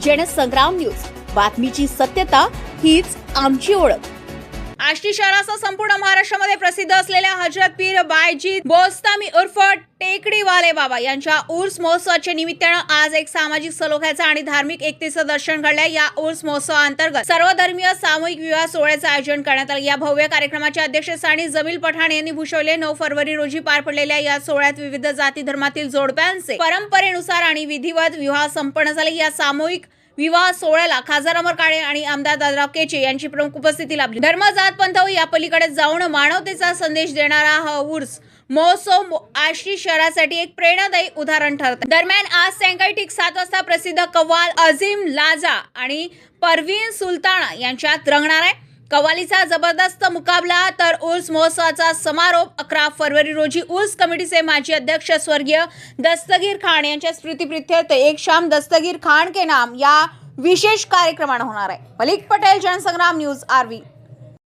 Jansangram news. बातमीची सत्यता हीच आमची ओळख. आष्टी शहरासह संपूर्ण महाराष्ट्रामध्ये प्रसिद्ध असलेल्या हजरत पीर बायजी बोस्तामी उर्फ टेकडीवाले बाबा यांच्या ऊर्स महोत्सवाच्या निमित्तानं आज एक सामाजिक सलोख्याचं आणि धार्मिक एकतेचं दर्शन घडलं या ऊर्स महोत्सवाअंतर्गत सर्वधर्मीय सामूहिक विवाह सोहळ्याचं आयोजन करण्यात आलं. या भव्य कार्यक्रमाच्या अध्यक्षस्थानी जमील पठाण यांनी भूषवले. नऊ फरवरी रोजी पार पडलेल्या या सोहळ्यात विविध जाती धर्मातील जोडप्यांचे परंपरेनुसार आणि विधिवत विवाह संपन्न झाले. या सामूहिक विवाह सोहळ्याला खासदार अमर काळे आणि आमदार दादराव केचे यांची प्रमुख उपस्थिती लाभली. धर्म जात पंथ या पलीकडे जाऊन मानवतेचा संदेश देणारा हा उर्स महोत्सव आष्टी शहरासाठी एक प्रेरणादायी उदाहरण ठरत. दरम्यान आज सायंकाळी ठीक सात वाजता प्रसिद्ध कव्वाल अझीम लाजा आणि परवीन सुलताना यांच्यात रंगणार आहे. कव्वालीचा जबरदस्त मुकाबला तर उर्स महोत्सवाचा समारोप अकरा फरवरी रोजी उर्स कमिटीचे माजी अध्यक्ष स्वर्गीय दस्तगीर खान यांच्या स्मृतीप्रित्यर्थ एक शाम दस्तगीर खान के नाम या विशेष कार्यक्रमानं होणार आहे. Malik Patel Jansangram news RV.